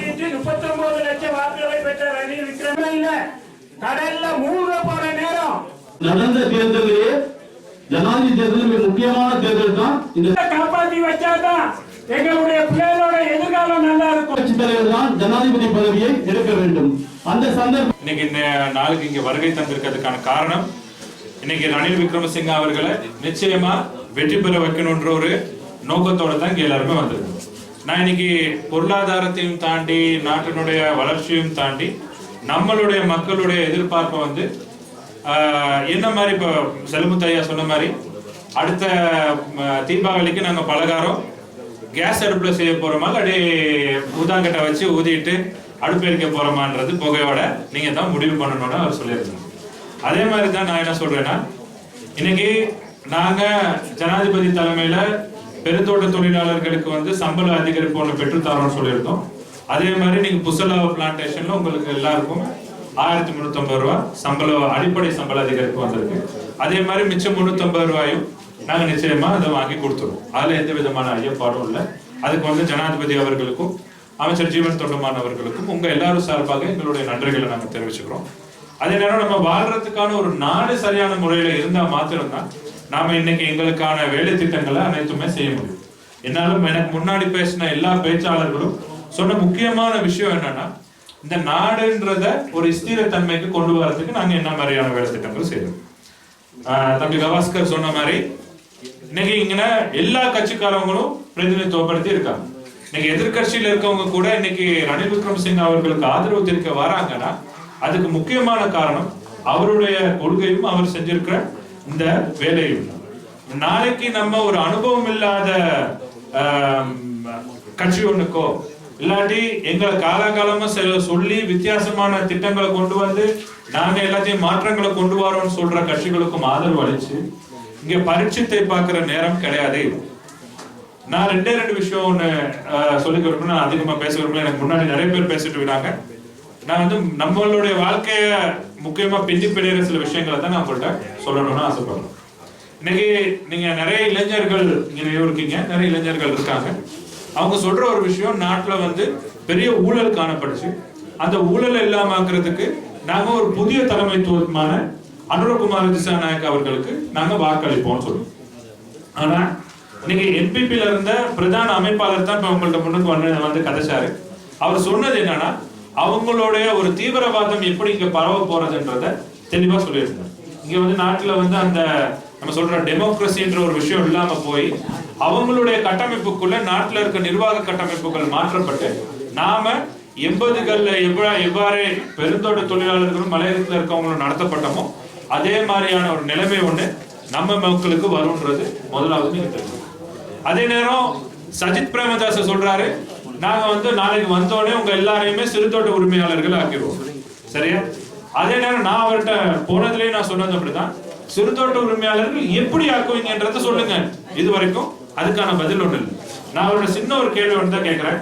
போட்டியிட்டு முப்பத்தி ஒன்பது லட்சம் வாக்குகளை பெற்ற ரணில் விக்ரமசிங்க. கடல்ல மூழ்க போற நேரம். நடந்த தேர்தலிலே ஜனாதிபதி தேர்தல் மிக முக்கியமான தேர்தல் தான் இந்த காப்பாத்தி வச்சாதான் எங்களுடைய பிள்ளைகளோட எதிர்காலம் நல்லா இருக்கும். கட்சித் தலைவர் தான் ஜனாதிபதி பதவியை எடுக்க வேண்டும். அந்த சந்தர்ப்பம் இன்னைக்கு இந்த நாளுக்கு இங்க வருகை தந்திருக்கிறதுக்கான காரணம் இன்னைக்கு ரணில் விக்ரமசிங்க அவர்களை நிச்சயமா வெற்றி பெற வைக்கணுன்ற ஒரு நோக்கத்தோட தான் இங்க எல்லாருமே வந்திருக்கோம் நான் இன்னைக்கு பொருளாதாரத்தையும் தாண்டி நாட்டினுடைய வளர்ச்சியும் தாண்டி நம்மளுடைய மக்களுடைய எதிர்பார்ப்பை வந்து என்ன மாதிரி இப்போ செல்முத்து ஐயா சொன்ன மாதிரி அடுத்த தீபாவளிக்கு நாங்கள் பலகாரம் கேஸ் அடுப்பில் செய்ய போகிறோமா இல்லாட்டி ஊதாங்கட்டை வச்சு ஊதிட்டு அடுப்பு எரிக்க போகிறோமான்றது புகையோட நீங்கள் தான் முடிவு பண்ணணும்னு அவர் சொல்லியிருக்காங்க அதே மாதிரி தான் நான் என்ன சொல்கிறேன்னா இன்னைக்கு நாங்கள் ஜனாதிபதி தலைமையில் பெருந்தோட்ட தொழிலாளர்களுக்கு வந்து சம்பள அதிகரிப்பு ஒன்று பெற்று தரோம்னு சொல்லியிருக்கோம் அதே மாதிரி நீங்கள் புசலா பிளான்டேஷனில் உங்களுக்கு எல்லாருக்கும் ஆயிரத்தி முந்நூற்றம்பது ரூபா சம்பள அடிப்படை சம்பள அதிகரிப்பு வந்திருக்கு. அதே மாதிரி மிச்சம் முந்நூற்றம்பது ரூபாயும் நாங்கள் நிச்சயமாக அதை வாங்கி கொடுத்துருவோம். அதில் எந்த விதமான ஐயப்பாடும் இல்லை. அதுக்கு வந்து ஜனாதிபதி அவர்களுக்கும் அமைச்சர் ஜீவன் தொண்டமான் அவர்களுக்கும் உங்கள் எல்லாரும் சார்பாக எங்களுடைய நன்றிகளை நாங்கள் தெரிவிச்சுக்கிறோம். அதே நேரம் நம்ம வாழ்றதுக்கான ஒரு நாடு சரியான முறையில் இருந்தால் மாத்திரம்தான் நாம இன்னைக்கு எங்களுக்கான வேலை திட்டங்களை அனைத்துமே செய்ய முடியும். என்னாலும் எனக்கு முன்னாடி பேசின எல்லா பேச்சாளர்களும் சொன்ன முக்கியமான விஷயம் என்னன்னா இந்த நாடுன்றத ஒரு ஸ்திரத்தன்மைக்கு கொண்டு வரதுக்கு நாங்க என்ன மாதிரியான வேலை திட்டங்கள் செய்யறோம். தம்பி கவாஸ்கர் சொன்ன மாதிரி இன்னைக்கு இங்க எல்லா கட்சிக்காரவங்களும் பிரதிநிதித்துவப்படுத்தி இருக்காங்க. இன்னைக்கு எதிர்கட்சியில இருக்கவங்க கூட இன்னைக்கு ரணில் விக்ரமசிங்க அவர்களுக்கு ஆதரவு தெரிவிக்க வராங்கன்னா அதுக்கு முக்கியமான காரணம் அவருடைய கொள்கையும் அவர் செஞ்சிருக்கிற இந்த வேலையும் நாளைக்கு நம்ம ஒரு அனுபவம் இல்லாத கட்சி ஒண்ணுக்கோ இல்லாட்டி எங்களை காலகாலமா சில சொல்லி வித்தியாசமான திட்டங்களை கொண்டு வந்து நாங்க எல்லாத்தையும் மாற்றங்களை கொண்டு வரோம்னு சொல்ற கட்சிகளுக்கும் ஆதரவு அளிச்சு இங்க பரீட்சத்தை பார்க்கிற நேரம் கிடையாது. நான் ரெண்டே ரெண்டு விஷயம் ஒண்ணு சொல்லிக்க விரும்புறேன் நான் அதிகமா பேச விரும்பல எனக்கு முன்னாடி நிறைய பேர் பேசிட்டு விடாங்க நான் வந்து நம்மளுடைய வாழ்க்கைய முக்கியமா பிந்தி பிடிக்கிற சில விஷயங்களை தான் நான் உங்கள்கிட்ட சொல்லணும்னு ஆசைப்படுறேன். இன்னைக்கு நீங்க நிறைய இளைஞர்கள் இங்க இருக்கீங்க. நிறைய இளைஞர்கள் இருக்காங்க. அவங்க சொல்ற ஒரு விஷயம் நாட்டுல வந்து பெரிய ஊழல் காணப்படுச்சு. அந்த ஊழல் இல்லாம ஆக்குறதுக்கு நாங்க ஒரு புதிய தலைமைத்துவமான அனுரகுமார் திசாநாயக் அவர்களுக்கு நாங்க வாக்களிப்போம்னு சொல்லுவோம் ஆனா இன்னைக்கு என்பிபில இருந்த பிரதான அமைப்பாளர் தான் இப்ப உங்கள்ட்ட முன்னுக்கு வந்து கதைச்சாரு. அவர் சொன்னது என்னன்னா அவங்களுடைய ஒரு தீவிரவாதம் எப்படி இங்க பரவ போறதுன்றத தெளிவா சொல்லியிருந்தார். இங்க வந்து நாட்டுல வந்து அந்த நம்ம சொல்ற டெமோக்ரஸின்ற ஒரு விஷயம் இல்லாம போய் அவங்களுடைய கட்டமைப்புக்குள்ள நாட்டுல இருக்க நிர்வாக கட்டமைப்புகள் மாற்றப்பட்டு நாம எண்பதுகள்ல எவ்வளவு எவ்வாறு பெருந்தோட்ட தொழிலாளர்களும் மலையகத்துல இருக்கவங்களும் நடத்தப்பட்டமோ அதே மாதிரியான ஒரு நிலைமை ஒண்ணு நம்ம மக்களுக்கு வரும்ன்றது முதலாவது நீங்க அதே நேரம் சஜித் பிரேமதாச சொல்றாரு நாங்க வந்து நாளைக்கு வந்தோடனே உங்க எல்லாரையுமே சிறுதோட்ட உரிமையாளர்கள் ஆக்கிடுவோம். சரியா? அதே நேரம் நான் அவர்கிட்ட போனதுலயே நான் சொன்னது அப்படிதான் சிறுதோட்ட உரிமையாளர்கள் எப்படி ஆக்குவீங்கன்றத சொல்லுங்க. இது வரைக்கும் அதுக்கான பதில் ஒண்ணு இல்லை. நான் அவரோட சின்ன ஒரு கேள்வி ஒன்று தான் கேட்கிறேன்.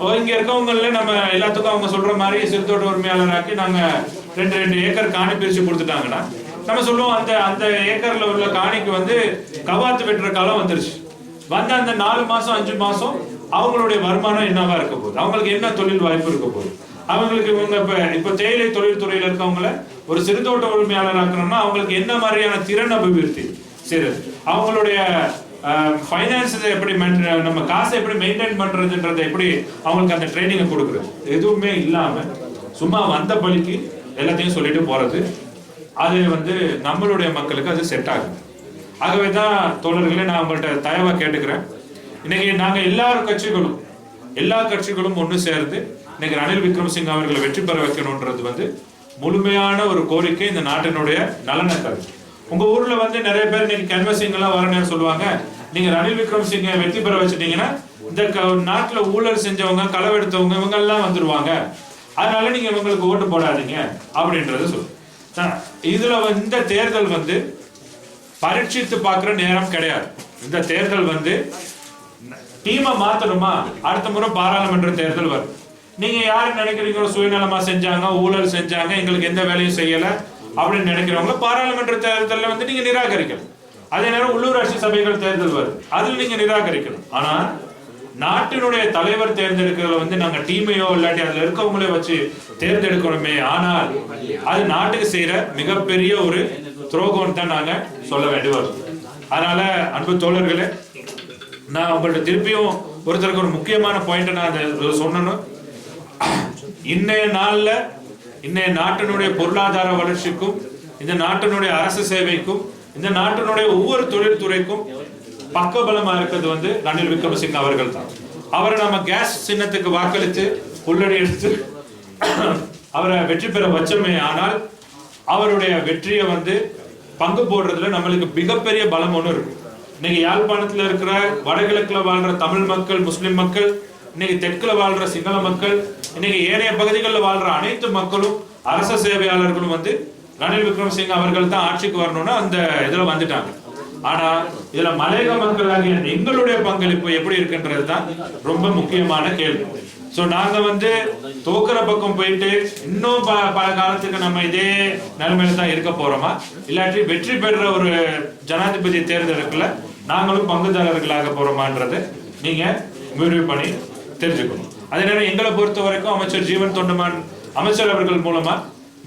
ஓ, இங்க இருக்கவங்கள நம்ம எல்லாத்துக்கும் அவங்க சொல்ற மாதிரி சிறுதோட்ட உரிமையாளராக்கி நாங்க ரெண்டு ரெண்டு ஏக்கர் காணி பிரிச்சு கொடுத்துட்டாங்கன்னா நம்ம சொல்லுவோம் அந்த அந்த ஏக்கர்ல உள்ள காணிக்கு வந்து கவாத்து வெட்டுற காலம் வந்துருச்சு. வந்த அந்த நாலு மாசம் அஞ்சு மாசம் அவங்களுடைய வருமானம் என்னவா இருக்க போகுது? அவங்களுக்கு என்ன தொழில் வாய்ப்பு இருக்க போகுது? அவங்களுக்கு இவங்க இப்ப இப்ப தேயிலை தொழில்துறையில இருக்கவங்கள ஒரு சிறுதோட்ட உரிமையாளர் ஆக்கணும்னா அவங்களுக்கு என்ன மாதிரியான திறன் அபிவிருத்தி? சரி அவங்களுடைய ஃபைனான்ஸ் எப்படி நம்ம காசை எப்படி மெயின்டைன் பண்றதுன்றதை எப்படி அவங்களுக்கு அந்த ட்ரைனிங்கை கொடுக்குறது? எதுவுமே இல்லாம சும்மா வந்த பலிக்கு எல்லாத்தையும் சொல்லிட்டு போறது. அது வந்து நம்மளுடைய மக்களுக்கு அது செட் ஆகுது. ஆகவே தான் தோழர்களே நான் உங்கள்கிட்ட தயவாக கேட்டுக்கிறேன். இன்னைக்கு நாங்க எல்லாரும் கட்சிகளும் எல்லா கட்சிகளும் ஒன்று சேர்ந்து இன்னைக்கு ரணில் விக்ரமசிங்க அவர்களை வெற்றி பெற வைக்கணும்ன்றது வந்து முழுமையான ஒரு கோரிக்கை இந்த நாட்டினுடைய நலனை தரும் உங்க ஊர்ல வந்து நிறைய பேர் இன்னைக்கு கேன்வசிங் எல்லாம் வரணும்னு சொல்லுவாங்க. நீங்க ரணில் விக்ரமசிங்க வெற்றி பெற வச்சுட்டீங்கன்னா இந்த க- நாட்டுல ஊழல் செஞ்சவங்க களவெடுத்தவங்க இவங்க எல்லாம் வந்துருவாங்க. அதனால நீங்க இவங்களுக்கு ஓட்டு போடாதீங்க அப்படின்றது சொல்லு. இதுல இந்த தேர்தல் வந்து பரீட்சித்து பார்க்குற நேரம் கிடையாது. இந்த தேர்தல் வந்து டீமை மாத்தணுமா? அடுத்த முறை பாராளுமன்ற தேர்தல் வரும். நீங்க யாரு நினைக்கிறீங்களோ சுயநலமா செஞ்சாங்க ஊழல் செஞ்சாங்க எங்களுக்கு எந்த வேலையும் செய்யல அப்படின்னு நினைக்கிறவங்க பாராளுமன்ற தேர்தலில் வந்து நீங்க நிராகரிக்கணும். அதே நேரம் உள்ளூராட்சி சபைகள் தேர்தல் வரும். அதுல நீங்க நிராகரிக்கணும். ஆனா நாட்டினுடைய தலைவர் தேர்ந்தெடுக்கிறதுல வந்து நாங்க டீமையோ இல்லாட்டி அதுல இருக்கவங்களே வச்சு தேர்ந்தெடுக்கணுமே. ஆனால் அது நாட்டுக்கு செய்யற மிகப்பெரிய ஒரு துரோகம் தான் நாங்க சொல்ல வேண்டி வரும் அதனால அன்பு தோழர்களே நான் உங்கள்கிட்ட திருப்பியும் ஒருத்தருக்கு ஒரு முக்கியமான பாயிண்ட்டை நான் அதை சொன்னணும். இன்றைய நாளில் இன்றைய நாட்டினுடைய பொருளாதார வளர்ச்சிக்கும் இந்த நாட்டினுடைய அரசு சேவைக்கும் இந்த நாட்டினுடைய ஒவ்வொரு தொழில்துறைக்கும் பக்கபலமாக இருக்கிறது வந்து ரணில் விக்ரமசிங்க அவர்கள் தான் அவரை நம்ம கேஸ் சின்னத்துக்கு வாக்களித்து உள்ளடி எடுத்து அவரை வெற்றி பெற வச்சோமே ஆனால் அவருடைய வெற்றியை வந்து பங்கு போடுறதுல நம்மளுக்கு மிகப்பெரிய பலம் ஒன்று இருக்கு. இன்னைக்கு யாழ்ப்பாணத்துல இருக்கிற வடகிழக்குல வாழ்ற தமிழ் மக்கள் முஸ்லிம் மக்கள் இன்னைக்கு தெற்குல வாழ்ற சிங்கள மக்கள் இன்னைக்கு ஏனைய பகுதிகளில் வாழ்ற அனைத்து மக்களும் அரச சேவையாளர்களும் வந்து ரணில் விக்ரமசிங்க அவர்கள் தான் ஆட்சிக்கு வரணும்னு அந்த இதுல வந்துட்டாங்க. ஆனா இதுல மலையக மக்களாகிய எங்களுடைய பங்களிப்பு எப்படி இருக்குன்றது தான் ரொம்ப முக்கியமான கேள்வி. ஸோ நாங்க வந்து தோக்குற பக்கம் போயிட்டு இன்னும் ப- பல காலத்துக்கு நம்ம இதே நிலைமையில தான் இருக்க போறோமா? இல்லாட்டி வெற்றி பெறுற ஒரு ஜனாதிபதி தேர்தலுக்குள்ள நாங்களும் பங்குதாரர்களாக போறோமான்றது நீங்க முடிவு பண்ணி தெரிஞ்சுக்கணும். அதே நேரம் எங்களை பொறுத்த வரைக்கும் அமைச்சர் ஜீவன் தொண்டமான் அமைச்சர் அவர்கள் மூலமா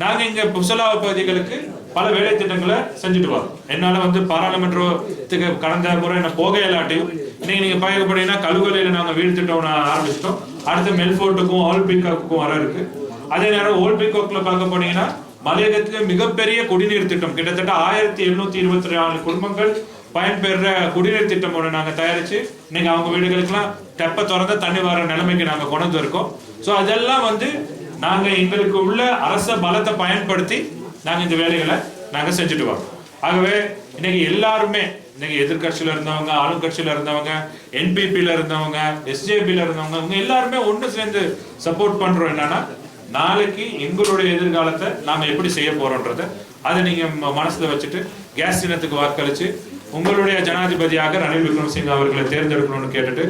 நாங்க இங்க புசலா பகுதிகளுக்கு பல வேலை திட்டங்களை செஞ்சுட்டு வரோம். என்னால வந்து பாராளுமன்றத்துக்கு கடந்த முறை என்ன போக இல்லாட்டியும் இன்னைக்கு நீங்க பார்க்க போனீங்கன்னா கழுகலையில நாங்க வீடு திட்டம் ஒண்ணு ஆரம்பிச்சிட்டோம். அடுத்து மெல்போர்ட்டுக்கும் ஓல்பிகாக்கும் வர இருக்கு. அதே நேரம் ஓல்பிகாக்ல பார்க்க போனீங்கன்னா மலையகத்துக்கு மிகப்பெரிய குடிநீர் திட்டம். கிட்டத்தட்ட ஆயிரத்தி எழுநூத்தி இருபத்தி நாலு குடும்பங்கள் பயன்பெற குடிநீர் திட்டம் ஒன்று நாங்கள் தயாரிச்சு இன்னைக்கு அவங்க வீடுகளுக்கெல்லாம் தெப்ப திறந்த தண்ணி வர நிலைமைக்கு நாங்கள் கொண்டு வந்திருக்கோம். ஸோ அதெல்லாம் வந்து நாங்கள் எங்களுக்கு உள்ள அரச பலத்தை பயன்படுத்தி நாங்கள் இந்த வேலைகளை நாங்கள் செஞ்சுட்டு வரோம். ஆகவே இன்னைக்கு எல்லாருமே இன்னைக்கு எதிர்கட்சியில் இருந்தவங்க ஆளுங்கட்சியில் இருந்தவங்க என்பிபியில் இருந்தவங்க எஸ்ஜேபியில் இருந்தவங்க இவங்க எல்லாருமே ஒன்று சேர்ந்து சப்போர்ட் பண்ணுறோம் என்னன்னா நாளைக்கு எங்களுடைய எதிர்காலத்தை நாம் எப்படி செய்ய போகிறோன்றத அதை நீங்கள் மனசில் வச்சுட்டு கேஸ் சின்னத்துக்கு வாக்களித்து உங்களுடைய ஜனாதிபதியாக ரணில் விக்ரமசிங்க அவர்களை தேர்ந்தெடுக்கணும்னு கேட்டுட்டு